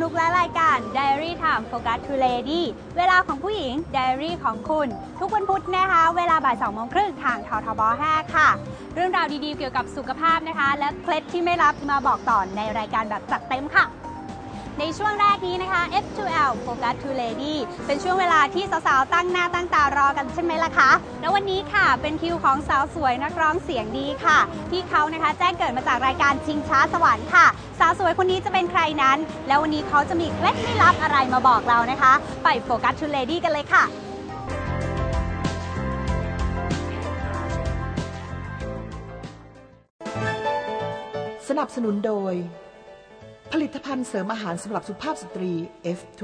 นุกและรายการ Diary Time Focus to Lady เวลาของผู้หญิง Diary ของคุณ ทุกวันพุธนะคะ เวลาบ่าย2โมงครึ่งทางททบ 5 ค่ะ เรื่องราวดีๆเกี่ยวกับสุขภาพนะคะ และเคล็ดที่ไม่รับมาบอกต่อในรายการแบบจัดเต็มค่ะ ในช่วงแรกนี้นะคะ F2L Focus to Lady เป็นช่วงเวลาที่สาวๆ ตั้งหน้าตั้งตารอกันใช่ไหมล่ะคะ แล้ววันนี้ค่ะเป็นคิวของสาวสวยนักร้องเสียงดีค่ะ ที่เขานะคะแจ้งเกิดมาจากรายการชิงช้าสวรรค์ค่ะ สาวสวยคนนี้จะเป็นใครนั้น แล้ววันนี้เขาจะมีเคล็ดไม่ลับอะไรมาบอกเรานะคะ ไป Focus to Lady กันเลยค่ะสนับสนุนโดย ผลิตภัณฑ์เสริมอาหารสำหรับสุภาพสตรี F2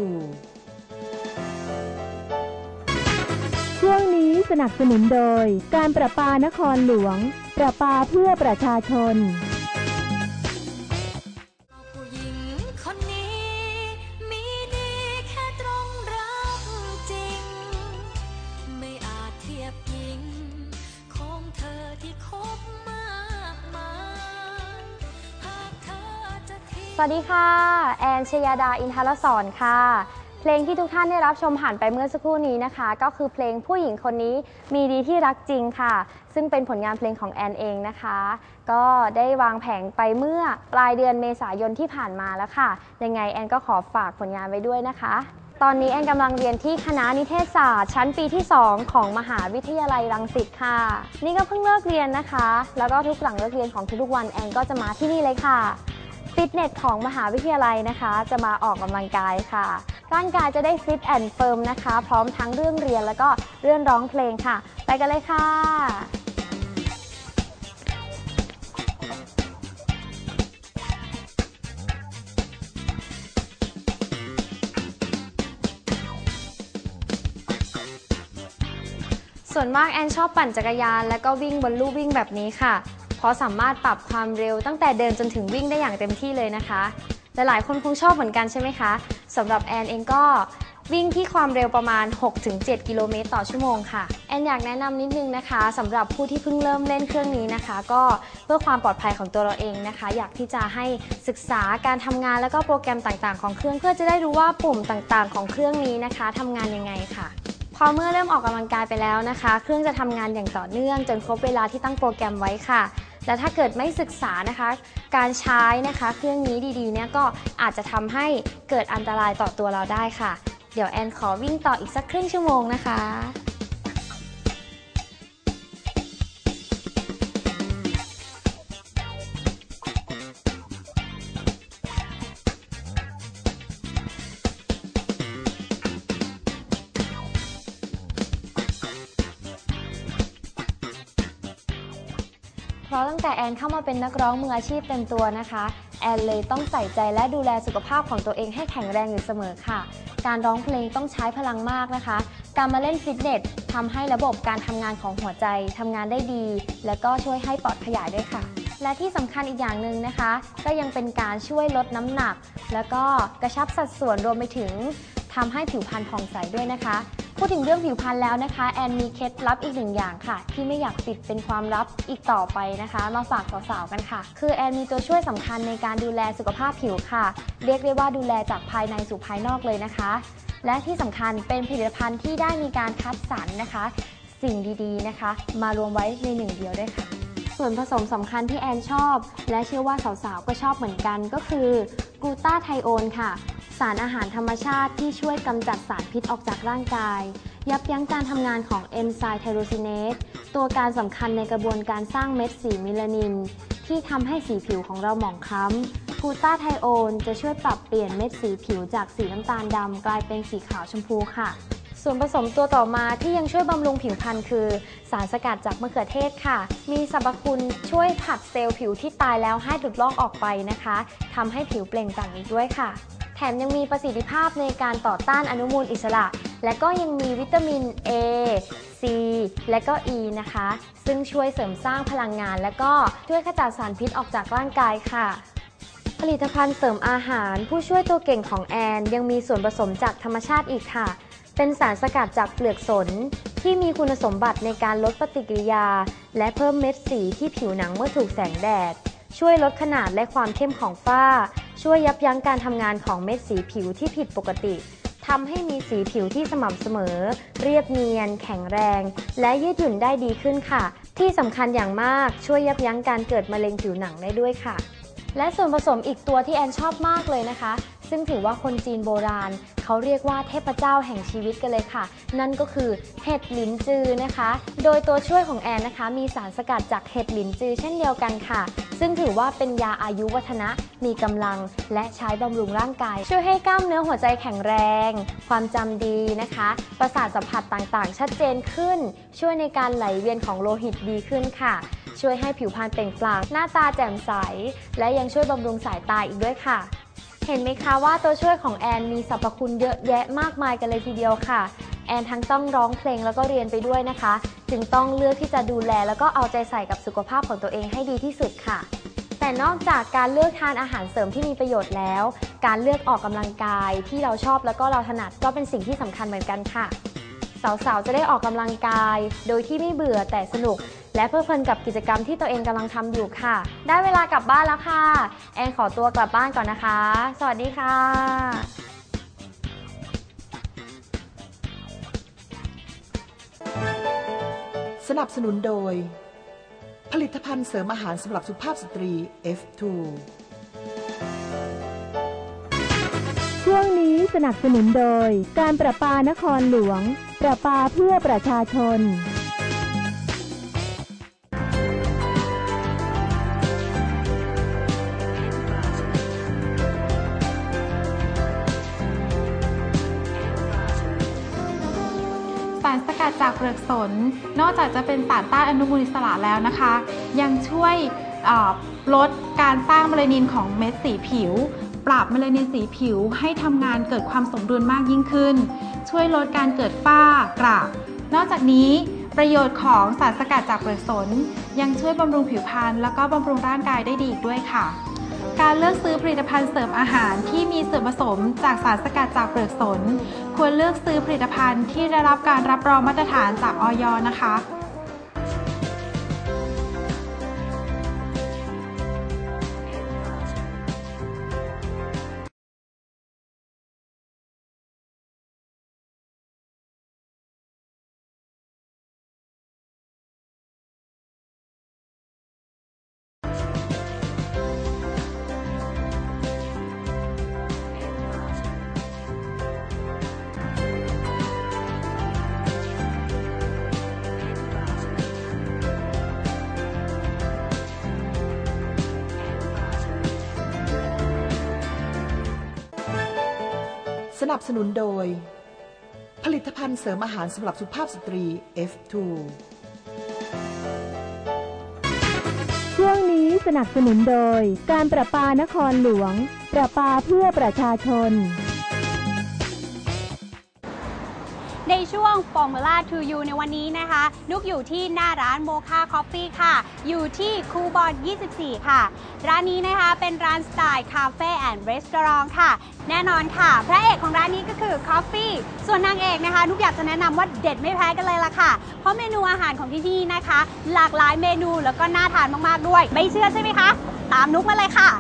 ช่วงนี้สนับสนุนโดย การประปานครหลวง ประปาเพื่อประชาชน วัสดีค่ะ แอนชยาดาอินทรสอนค่ะ เพลงที่ทุกท่านได้รับชมผ่านไปเมื่อสักครู่นี้นะคะ ก็คือเพลงผู้หญิงคนนี้มีดีที่รักจริงค่ะ ซึ่งเป็นผลงานเพลงของแอนเองนะคะ ก็ได้วางแผงไปเมื่อปลายเดือนเมษายนที่ผ่านมาแล้วค่ะ ยังไงแอนก็ขอฝากผลงานไว้ด้วยนะคะ ตอนนี้แอนกำลังเรียนที่คณะนิเทศศาสตร์ ชั้นปีที่ 2 ของมหาวิทยาลัยรังสิตค่ะ นี่ก็เพิ่งเลิกเรียนนะคะ แล้วก็ทุกหลังเลิกเรียนของทุกๆวันแอนก็จะมาที่นี่เลยค่ะ ฟิตเนสของมหาวิทยาลัยนะคะ จะมาออกกำลังกายค่ะ ร่างกายจะได้ฟิตแอนด์เฟิร์มนะคะ พร้อมทั้งเรื่องเรียนแล้วก็เรื่องร้องเพลงค่ะ ไปกันเลยค่ะส่วนมากแอนชอบปั่นจักรยาน และก็วิ่งบนลู่วิ่งแบบนี้ค่ะ ราะสามารถปรับความเร็วตั้งแต่เดินจนถึงวิ่งได้อย่างเต็มที่เลยนะคะหลายๆคนคงชอบเหมือนกันใช่ไหมคะสำหรับแอนเองก็วิ่งที่ความเร็วประมาณ 6-7 กิโลเมตรต่อชั่วโมงค่ะ แอนอยากแนะนำนิดนึงนะคะสำหรับผู้ที่เพิ่งเริ่มเล่นเครื่องนี้นะคะ ก็เพื่อความปลอดภัยของตัวเราเองนะคะ อยากที่จะให้ศึกษาการทำงานแล้วก็โปรแกรมต่างๆ ของเครื่องเพื่อจะได้รู้ว่าปุ่มต่างๆ ของเครื่องนี้นะคะทำงานยังไงค่ะพอเมื่อเริ่มออกกำลังกายไปแล้วนะคะ เครื่องจะทำงานอย่างต่อเนื่อง จนครบเวลาที่ตั้งโปรแกรมไว้ค่ะ และถ้าเกิดไม่ศึกษานะคะ การใช้นะคะเครื่องนี้ดีๆเนี่ยก็อาจจะทำให้เกิดอันตรายต่อตัวเราได้ค่ะ เดี๋ยวแอนขอวิ่งต่ออีกสักครึ่งชั่วโมงนะคะ แต่แอนเข้ามาเป็นนักร้องมืออาชีพเต็มตัวนะคะ แอนเลยต้องใส่ใจและดูแลสุขภาพของตัวเองให้แข็งแรงอยู่เสมอค่ะ การร้องเพลงต้องใช้พลังมากนะคะ การมาเล่นฟิตเนสทำให้ระบบการทำงานของหัวใจทำงานได้ดี และก็ช่วยให้ปอดขยายด้วยค่ะ และที่สำคัญอีกอย่างหนึ่งนะคะ ก็ยังเป็นการช่วยลดน้ำหนัก แล้วก็กระชับสัดส่วนรวมไปถึงทำให้ผิวพรรณผ่องใสด้วยนะคะ พูดถึงเรื่องผิวพรรณแล้วนะคะ แอนมีเคล็ดลับอีกหนึ่งอย่างค่ะ ที่ไม่อยากปิดเป็นความลับอีกต่อไปนะคะ มาฝากสาวๆกันค่ะ คือแอนมีตัวช่วยสำคัญในการดูแลสุขภาพผิวค่ะ เรียกได้ว่าดูแลจากภายในสู่ภายนอกเลยนะคะ และที่สำคัญเป็นผลิตภัณฑ์ที่ได้มีการคัดสรรนะคะ สิ่งดีๆนะคะ มารวมไว้ในหนึ่งเดียวด้วยค่ะ ส่วนผสมสำคัญที่แอนชอบ และเชื่อว่าสาวๆ ก็ชอบเหมือนกันก็คือกลูตาไทโอนค่ะ สารอาหารธรรมชาติที่ช่วยกำจัดสารพิษออกจากร่างกาย ยับยั้งการทำงานของเอนไซม์ไทโรซินเนสตัวการสำคัญในกระบวนการสร้างเม็ดสีมิลานิน ที่ทำให้สีผิวของเราหมองคล้ำกลูตาไทโอนจะช่วยปรับเปลี่ยนเม็ดสีผิวจากสีน้ำตาลดำกลายเป็นสีขาวชมพูค่ะ ส่วนผสมตัวต่อมาที่ยังช่วยบำรุงผิวพรรณคือ สารสกัดจากมะเขือเทศค่ะ มีสรรพคุณช่วยผลัดเซลล์ผิวที่ตายแล้วให้หลุดลอกออกไปนะคะทำให้ผิวเปล่งปลั่งอีกด้วยค่ะ แถมยังมีประสิทธิภาพในการต่อต้านอนุมูลอิสระ และก็ยังมีวิตามิน A C และก็ E นะคะ ซึ่งช่วยเสริมสร้างพลังงาน และก็ช่วยขจัดสารพิษออกจากร่างกายค่ะผลิตภัณฑ์เสริมอาหารผู้ช่วยตัวเก่งของแอน ยังมีส่วนผสมจากธรรมชาติอีกค่ะ เป็นสารสกัดจากเปลือกสน ที่มีคุณสมบัติในการลดปฏิกิริยา และเพิ่มเม็ดสีที่ผิวหนังเมื่อถูกแสงแดด ช่วยลดขนาดและความเข้มของฝ้า ช่วยยับยั้งการทำงานของเม็ดสีผิวที่ผิดปกติทำให้มีสีผิวที่สม่ำเสมอ เรียบเนียน แข็งแรง และยืดหยุ่นได้ดีขึ้นค่ะ ที่สำคัญอย่างมากช่วยยับยั้งการเกิดมะเร็งผิวหนังได้ด้วยค่ะ และส่วนผสมอีกตัวที่แอนชอบมากเลยนะคะ ซึ่งถือว่าคนจีนโบราณ เขาเรียกว่าเทพเจ้าแห่งชีวิตกันเลยค่ะ นั่นก็คือเห็ดหลินจือนะคะ โดยตัวช่วยของแอนนะคะ มีสารสกัดจากเห็ดหลินจือเช่นเดียวกันค่ะ ซึ่งถือว่าเป็นยาอายุวัฒนะ มีกำลังและใช้บำรุงร่างกาย ช่วยให้กล้ามเนื้อหัวใจแข็งแรง ความจำดีนะคะ ประสาทสัมผัสต่างๆ ชัดเจนขึ้น ช่วยในการไหลเวียนของโลหิตดีขึ้นค่ะช่วยให้ผิวพรรณเปล่งปลั่งหน้าตาแจ่มใส และยังช่วยบำรุงสายตาอีกด้วยค่ะ เห็นไหมคะว่าตัวช่วยของแอนมีสรรพคุณเยอะแยะมากมายกันเลยทีเดียวค่ะ แอนทั้งต้องร้องเพลงแล้วก็เรียนไปด้วยนะคะ จึงต้องเลือกที่จะดูแลแล้วก็เอาใจใส่กับสุขภาพของตัวเองให้ดีที่สุดค่ะ แต่นอกจากการเลือกทานอาหารเสริมที่มีประโยชน์แล้ว การเลือกออกกำลังกายที่เราชอบแล้วก็เราถนัดก็เป็นสิ่งที่สำคัญเหมือนกันค่ะ สาวๆจะได้ออกกำลังกาย โดยที่ไม่เบื่อแต่สนุก และเพลิดเพลินกับกิจกรรมที่ตัวเองกำลังทำอยู่ค่ะ ได้เวลากลับบ้านแล้วค่ะ แอนขอตัวกลับบ้านก่อนนะคะ สวัสดีค่ะสนับสนุนโดย ผลิตภัณฑ์เสริมอาหารสำหรับสุภาพสตรี F2 ช่วงนี้สนับสนุนโดย การประปานครหลวง ประปาเพื่อประชาชน จากเปลือกสน นอกจากจะเป็นสารต้านอนุมูลอิสระแล้วนะคะ ยังช่วยลดการสร้างเมลานินของเม็ดสีผิว ปรับเมลานินสีผิวให้ทำงานเกิดความสมดุลมากยิ่งขึ้น ช่วยลดการเกิดฝ้ากระนอกจากนี้ประโยชน์ของสารสกัดจากเปลือกสน ยังช่วยบำรุงผิวพรรณแล้วก็บำรุงร่างกายได้ดีอีกด้วยค่ะ การเลือกซื้อผลิตภัณฑ์เสริมอาหารที่มีส่วนผสมจากสารสกัดจากเปลือกสน ควรเลือกซื้อผลิตภัณฑ์ที่ได้รับการรับรองมาตรฐานจากออยนะคะ นับสนุนโดย ผลิตภัณฑ์เสริมอาหารสำหรับสุภาพสตรี F2 ช่วงนี้สนับสนุนโดย การประปานครหลวง ประปาเพื่อประชาชน ช่วง Formula to You ในวันนี้นะคะ นุกอยู่ที่หน้าร้านโมคาคอฟฟี่ค่ะ อยู่ที่คูบอน 24 ค่ะ ร้านนี้นะคะเป็นร้านสไตล์คาเฟ่แอนด์รีสอร์ทค่ะ แน่นอนค่ะ พระเอกของร้านนี้ก็คือคอฟฟี่ส่วนนางเอกนะคะ นุกอยากจะแนะนำว่าเด็ดไม่แพ้กันเลยล่ะค่ะ เพราะเมนูอาหารของที่นี่นะคะ หลากหลายเมนูแล้วก็น่าทานมากๆด้วย ไม่เชื่อใช่ไหมคะ ตามนุกมาเลยค่ะ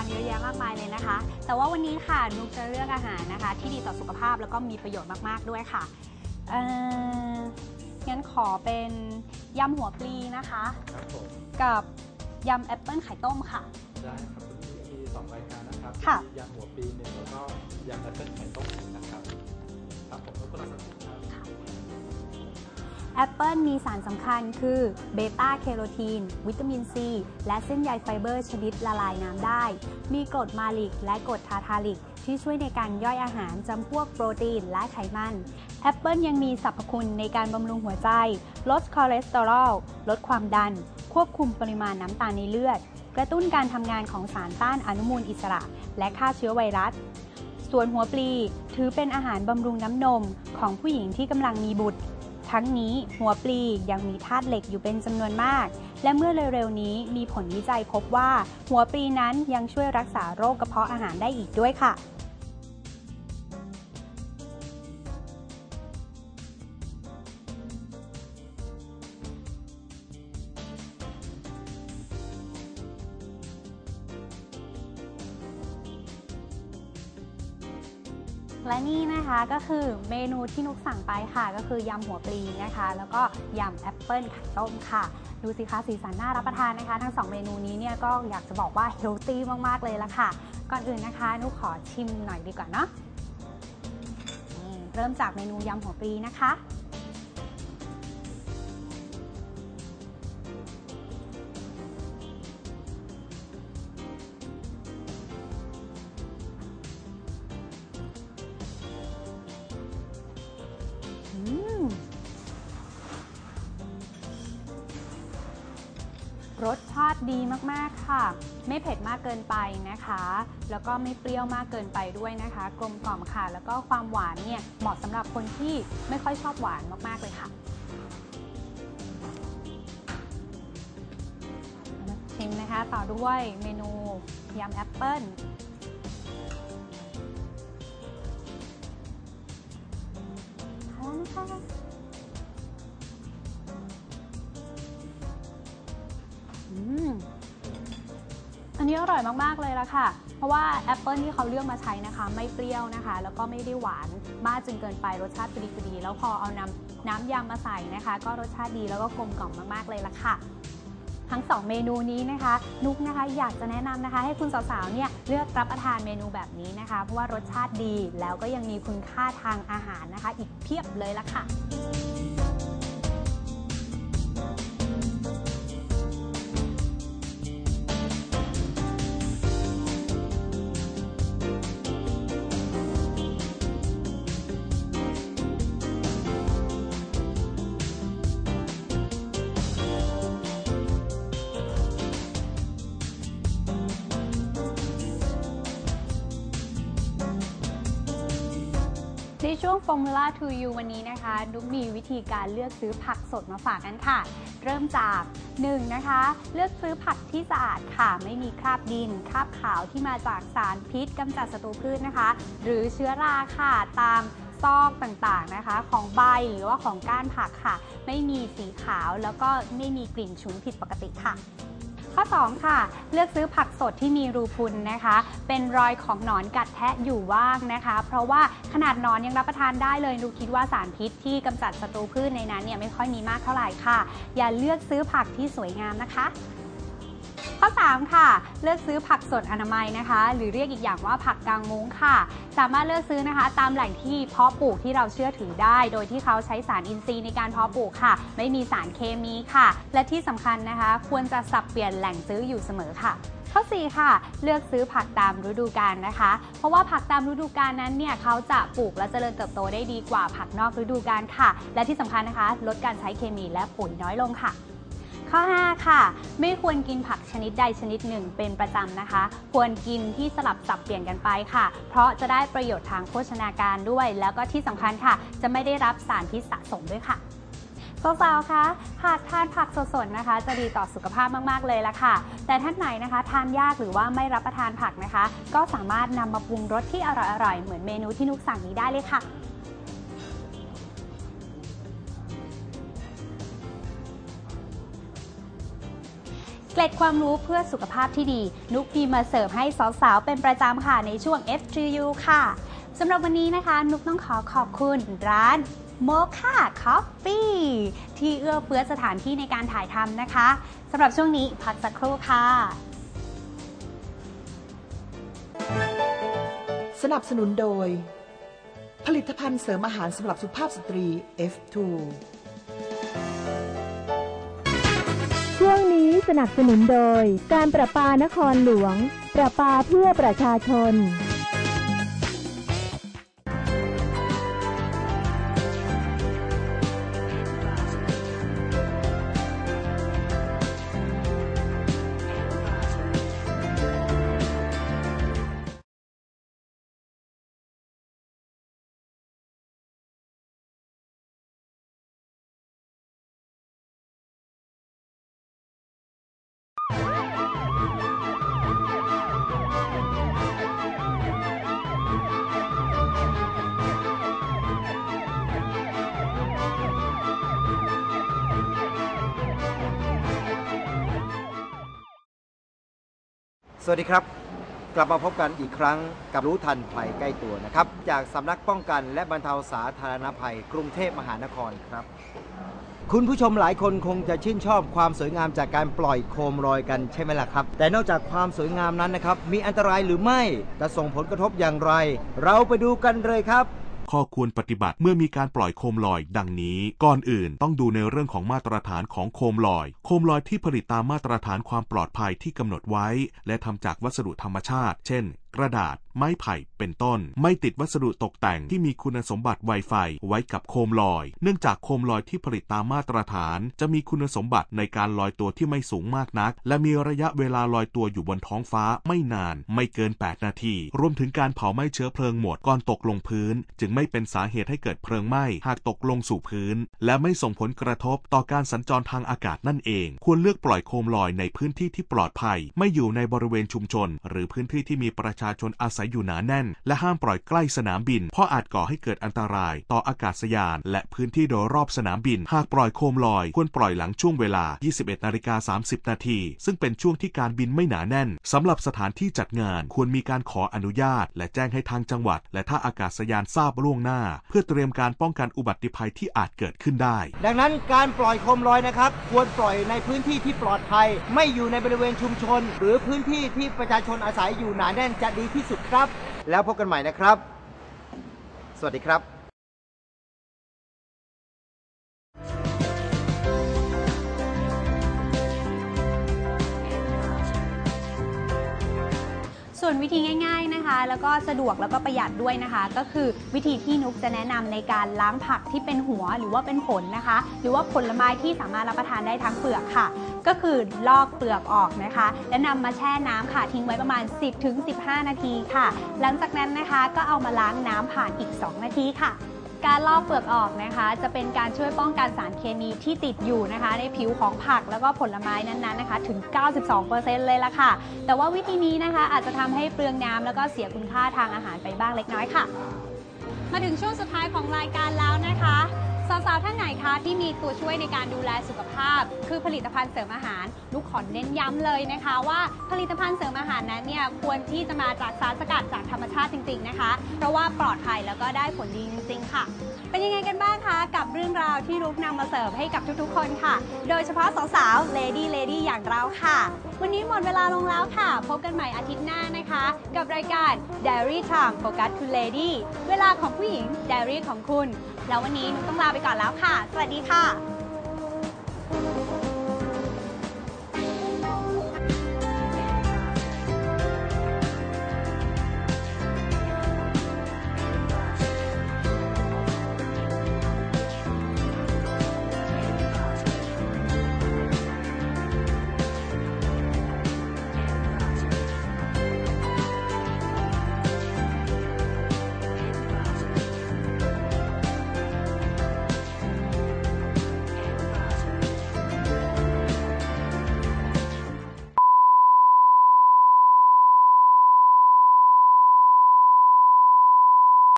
าทานเยอะแยะมากมายเลยนะคะ แต่ว่าวันนี้ค่ะนุกจะเลือกอาหารนะคะ ที่ดีต่อสุขภาพแล้วก็มีประโยชน์มากๆด้วยค่ะเอ่องั้นขอเป็นยำหัวปลีนะคะ ครับผมกับยำแอปเปิลไข่ต้มค่ะ ได้ครับวันนี้มีสองรายการนะครับค่ะ มียำหัวปีหนึ่งแล้วก็ยำแอปเปิ้ลไข่ต้มหนึ่งนะครับ ครับผมรบกวนรอสักครู่ครับ แอปเปิลมีสารสำคัญคือเบต้าแคโรทีน วิตามินซี และเส้นใยไฟเบอร์ชนิดละลายน้ำได้ มีกรดมาลิกและกรดทาทาลิก ที่ช่วยในการย่อยอาหารจำพวกโปรตีนและไขมันแอปเปิลยังมีสรรพคุณในการบำรุงหัวใจ ลดคอเลสเตอรอล ลดความดัน ควบคุมปริมาณน้ำตาลในเลือด กระตุ้นการทำงานของสารต้านอนุมูลอิสระ และฆ่าเชื้อไวรัสส่วนหัวปลีถือเป็นอาหารบำรุงน้ำนมของผู้หญิงที่กำลังมีบุตร ทั้งนี้หัวปลียังมีธาตุเหล็กอยู่เป็นจำนวนมาก และเมื่อเร็วๆนี้มีผลวิจัยพบว่า หัวปลีนั้นยังช่วยรักษาโรคกระเพาะอาหารได้อีกด้วยค่ะ และนี่นะคะก็คือเมนูที่นุกสั่งไปค่ะ ก็คือยำหัวปลีนะคะ แล้วก็ยำแอปเปิลไข่ต้มค่ะ ดูสิคะสีสันน่ารับประทานนะคะ ทั้งสองเมนูนี้เนี่ยก็อยากจะบอกว่าเฮลตี้มากๆเลยละค่ะ ก่อนอื่นนะคะนุกขอชิมหน่อยดีกว่าเนาะเริ่มจากเมนูยำหัวปลีนะคะ ดีมากๆค่ะ ไม่เผ็ดมากเกินไปนะคะ แล้วก็ไม่เปรี้ยวมากเกินไปด้วยนะคะ กลมกล่อมค่ะ แล้วก็ความหวานเนี่ยเหมาะสำหรับคนที่ไม่ค่อยชอบหวานมากๆเลยค่ะชิมนะคะต่อด้วยเมนูยำแอปเปิ้ลค่ะ อันนี้อร่อยมาก ๆ เลยละค่ะ เพราะว่าแอปเปิลที่เขาเลือกมาใช้นะคะ ไม่เปรี้ยวนะคะ แล้วก็ไม่ได้หวานมากจนเกินไปรสชาติพอดีพอดี แล้วพอเอาน้ำน้ำยำมาใส่นะคะ ก็รสชาติดีแล้วก็กลมกล่อมมาก ๆ เลยละค่ะ ทั้ง 2 เมนูนี้นะคะ นุกนะคะอยากจะแนะนำนะคะ ให้คุณสาวๆเนี่ยเลือกรับประทานเมนูแบบนี้นะคะ เพราะว่ารสชาติดีแล้วก็ยังมีคุณค่าทางอาหารนะคะ อีกเพียบเลยละค่ะ ช่วง Formula to You วันนี้นะคะ นุ๊กมีวิธีการเลือกซื้อผักสดมาฝากกันค่ะ เริ่มจาก 1. นะคะ เลือกซื้อผักที่สะอาดค่ะ ไม่มีคราบดิน คราบขาวที่มาจากสารพิษกำจัดศัตรูพืชนะคะ หรือเชื้อราค่ะตามซอกต่างๆนะคะ ของใบหรือว่าของก้านผักค่ะ ไม่มีสีขาวแล้วก็ไม่มีกลิ่นฉุนผิดปกติค่ะ ข้อ 2 ค่ะ เลือกซื้อผักสดที่มีรูพุนนะคะ เป็นรอยของหนอนกัดแทะอยู่ว่างนะคะ เพราะว่าขนาดหนอนยังรับประทานได้เลยดูคิดว่าสารพิษที่กำจัดศัตรูพืชในนั้นเนี่ยไม่ค่อยมีมากเท่าไหร่ค่ะ อย่าเลือกซื้อผักที่สวยงามนะคะ ข้อ 3 ค่ะ เลือกซื้อผักสดอนามัยนะคะ หรือเรียกอีกอย่างว่าผักกางมุ้งค่ะ สามารถเลือกซื้อนะคะ ตามแหล่งที่เพาะปลูกที่เราเชื่อถือได้ โดยที่เขาใช้สารอินทรีย์ในการเพาะปลูกค่ะ ไม่มีสารเคมีค่ะ และที่สำคัญนะคะ ควรจะสับเปลี่ยนแหล่งซื้ออยู่เสมอค่ะข้อ 4 ค่ะ เลือกซื้อผักตามฤดูกาลนะคะ เพราะว่าผักตามฤดูกาลนั้นเนี่ยเขาจะปลูกและเจริญเติบโตได้ดีกว่าผักนอกฤดูกาลค่ะ และที่สำคัญนะคะ ลดการใช้เคมีและปุ๋ยน้อยลงค่ะ ข้อ 5 ค่ะ ไม่ควรกินผักชนิดใดชนิดหนึ่งเป็นประจำนะคะ ควรกินที่สลับสับเปลี่ยนกันไปค่ะ เพราะจะได้ประโยชน์ทางโภชนาการด้วย แล้วก็ที่สำคัญค่ะ จะไม่ได้รับสารพิษสะสมด้วยค่ะสาวๆคะหากทานผักสดๆนะคะ จะดีต่อสุขภาพมากๆเลยละค่ะ แต่ท่านไหนนะคะ ทานยากหรือว่าไม่รับประทานผักนะคะ ก็สามารถนำมาปรุงรสที่อร่อยๆเหมือนเมนูที่นุกสั่งนี้ได้เลยค่ะ ล็ดความรู้เพื่อสุขภาพที่ดี นุกมีมาเสิร์ฟให้สาวๆ เป็นประจำค่ะในช่วง F2U ค่ะสำหรับวันนี้นะคะ นุกต้องขอขอบคุณร้านโมคาคอฟฟี่ที่เอื้อเฟื้อสถานที่ในการถ่ายทำนะคะสำหรับช่วงนี้พักสักครู่ค่ะ สนับสนุนโดย ผลิตภัณฑ์เสริมอาหารสำหรับสุภาพสตรี F2 สนับสนุนโดย การประปานครหลวง ประปาเพื่อประชาชน สวัสดีครับ กลับมาพบกันอีกครั้งกับรู้ทันภัยใกล้ตัวนะครับ จากสำนักป้องกันและบรรเทาสาธารณภัย กรุงเทพมหานครครับ คุณผู้ชมหลายคนคงจะชื่นชอบความสวยงามจากการปล่อยโคมลอยกันใช่ไหมล่ะครับ แต่นอกจากความสวยงามนั้นนะครับ มีอันตรายหรือไม่จะส่งผลกระทบอย่างไร เราไปดูกันเลยครับ ข้อควรปฏิบัติเมื่อมีการปล่อยโคมลอย ดังนี้ ก่อนอื่นต้องดูในเรื่องของมาตรฐานของโคมลอย โคมลอยที่ผลิตตามมาตรฐานความปลอดภัยที่กำหนดไว้ และทำจากวัสดุธรรมชาติ เช่นกระดาษ ไม้ไผ่เป็นต้น ไม่ติดวัสดุตกแต่งที่มีคุณสมบัติ Wi-Fi ไว้กับโคมลอย เนื่องจากโคมลอยที่ผลิตตามมาตรฐาน จะมีคุณสมบัติในการลอยตัวที่ไม่สูงมากนัก และมีระยะเวลาลอยตัวอยู่บนท้องฟ้าไม่นาน ไม่เกิน 8 นาที รวมถึงการเผาไหม้เชื้อเพลิงหมดก่อนตกลงพื้น จึงไม่เป็นสาเหตุให้เกิดเพลิงไหม้หากตกลงสู่พื้น และไม่ส่งผลกระทบต่อการสัญจรทางอากาศนั่นเอง ควรเลือกปล่อยโคมลอยในพื้นที่ที่ปลอดภัย ไม่อยู่ในบริเวณชุมชน หรือพื้นที่ที่มีประชาชนอาศัยอยู่หนาแน่น และห้ามปล่อยใกล้สนามบิน เพราะอาจก่อให้เกิดอันตราย ต่ออากาศยาน และพื้นที่โดยรอบสนามบิน หากปล่อยโคมลอย ควรปล่อยหลังช่วงเวลา 21นาฬิกา30 นาที ซึ่งเป็นช่วงที่การบินไม่หนาแน่นสำหรับสถานที่จัดงานควรมีการขออนุญาต และแจ้งให้ทางจังหวัด และท่าอากาศยานทราบล่วงหน้า เพื่อเตรียมการป้องกันอุบัติภัยที่อาจเกิดขึ้นได้ ดังนั้นการปล่อยโคมลอยนะครับ ควรปล่อยในพื้นที่ที่ปลอดภัย ไม่อยู่ในบริเวณชุมชน หรือพื้นที่ที่ประชาชนอาศัยอยู่หนาแน่นจะดีที่สุดครับ แล้วพบกันใหม่นะครับ สวัสดีครับส่วนวิธีง่ายๆนะคะ แล้วก็สะดวกแล้วก็ประหยัดด้วยนะคะ ก็คือวิธีที่นุกจะแนะนำในการล้างผักที่เป็นหัวหรือว่าเป็นผลนะคะ หรือว่าผลไม้ที่สามารถรับประทานได้ทั้งเปลือกค่ะ ก็คือลอกเปลือกออกนะคะ และนำมาแช่น้ำค่ะทิ้งไว้ประมาณ 10-15 นาทีค่ะ หลังจากนั้นนะคะก็เอามาล้างน้ำผ่านอีก 2 นาทีค่ะ การลอกเปลือกออกนะคะ จะเป็นการช่วยป้องกันสารเคมีที่ติดอยู่นะคะ ในผิวของผักแล้วก็ผลไม้นั้นๆนะคะ ถึง 92%เลยละค่ะ แต่ว่าวิธีนี้นะคะอาจจะทำให้เปลืองน้ำแล้วก็เสียคุณค่าทางอาหารไปบ้างเล็กน้อยค่ะ มาถึงช่วงสุดท้ายของรายการแล้วนะคะ สาวๆ ท่านไหนคะที่มีตัวช่วยในการดูแลสุขภาพ คือผลิตภัณฑ์เสริมอาหาร ลูกขอเน้นย้ำเลยนะคะ ว่าผลิตภัณฑ์เสริมอาหารนั้นเนี่ยควรที่จะมาจากสารสกัดจากธรรมชาติจริง ๆนะคะ เพราะว่าปลอดภัยแล้วก็ได้ผลดีจริง ๆ ค่ะ เป็นยังไงกันบ้างคะกับเรื่องราวที่รุกนำมาเสิร์ฟให้กับทุกๆ คนค่ะ โดยเฉพาะสาวๆ lady lady อย่างเราค่ะ วันนี้หมดเวลาลงแล้วค่ะ พบกันใหม่อาทิตย์หน้านะคะ กับรายการ Diary Time Focus to Lady เวลาของผู้หญิง Diary ของคุณ แล้ววันนี้หนุต้องลาไปก่อนแล้วค่ะ สวัสดีค่ะ